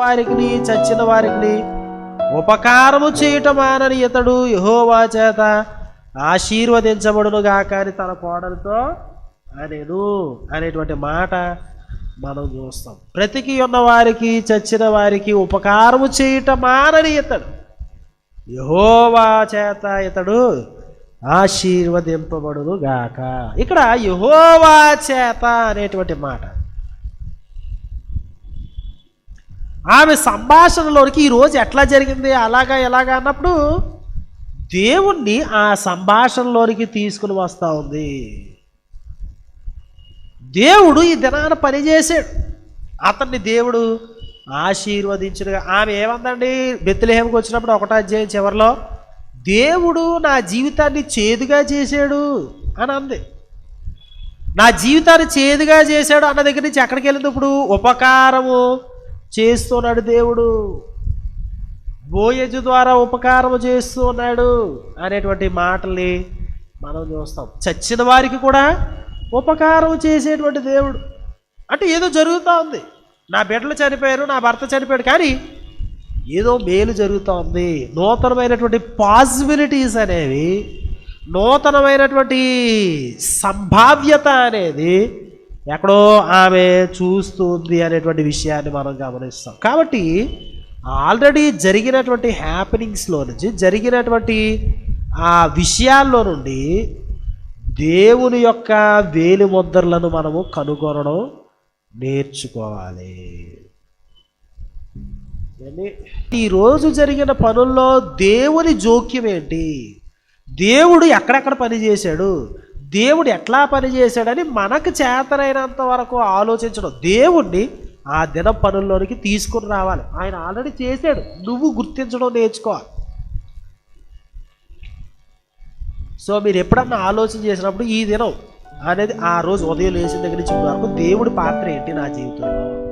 వారికి చచ్చిన వారికి ఉపకారము చేయటం మానని ఇతడు యహోవా చేత ఆశీర్వదించబడును గాక అని తన కోడలతో అనేను అనేటువంటి మాట మనం చూస్తాం. బ్రతికి ఉన్న వారికి చచ్చిన వారికి ఉపకారము చేయటం మానని ఇతడు యహోవా చేత ఇతడు ఆశీర్వదింపబడును గాక ఇక్కడ యహోవా చేత అనేటువంటి మాట. ఆమె సంభాషణలోనికి ఈరోజు ఎట్లా జరిగింది అలాగా ఎలాగా అన్నప్పుడు దేవుణ్ణి ఆ సంభాషణలోనికి తీసుకుని వస్తూ ఉంది. దేవుడు ఈ దినాన పనిచేశాడు అతన్ని దేవుడు ఆశీర్వదించుడుగా ఆమె ఏమందండి? బెత్తులేహంకి వచ్చినప్పుడు ఒకటో అధ్యాయం చివరిలో దేవుడు నా జీవితాన్ని చేదుగా చేశాడు అని అంది. నా జీవితాన్ని చేదుగా చేశాడు అన్న దగ్గర నుంచి ఎక్కడికి వెళ్ళింది ఇప్పుడు? ఉపకారము చేస్తున్నాడు దేవుడు. బోయజు ద్వారా ఉపకారం చేస్తూ ఉన్నాడు అనేటువంటి మాటల్ని మనం చూస్తాం. చచ్చిన వారికి కూడా ఉపకారం చేసేటువంటి దేవుడు. అంటే ఏదో జరుగుతూ ఉంది. నా బిడ్డలు చనిపోయారు నా భర్త చనిపోయాడు కానీ ఏదో మేలు జరుగుతూ ఉంది. నూతనమైనటువంటి పాసిబిలిటీస్ అనేవి నూతనమైనటువంటి సంభావ్యత అనేది ఎక్కడో ఆమె చూస్తుంది అనేటువంటి విషయాన్ని మనం గమనిస్తాం. కాబట్టి ఆల్రెడీ జరిగినటువంటి హ్యాపెనింగ్స్లో నుంచి జరిగినటువంటి ఆ విషయాల్లో నుండి దేవుని యొక్క వేలి ముద్రలను మనము కనుగొనడం నేర్చుకోవాలి. ఈరోజు జరిగిన పనుల్లో దేవుని జోక్యం ఏంటి? దేవుడు ఎక్కడెక్కడ పని చేశాడు? దేవుడు ఎట్లా పనిచేశాడని మనకు చేతనైనంత వరకు ఆలోచించడం. దేవుణ్ణి ఆ దిన పనుల్లోనికి తీసుకుని రావాలి. ఆయన ఆల్రెడీ చేశాడు. నువ్వు గుర్తించడం నేర్చుకోవాలి. సో మీరు ఎప్పుడన్నా ఆలోచన చేసినప్పుడు ఈ దినం అనేది ఆ రోజు ఉదయం లేచిన దగ్గర నుంచి వరకు దేవుడి పాత్ర ఏంటి నా జీవితంలో?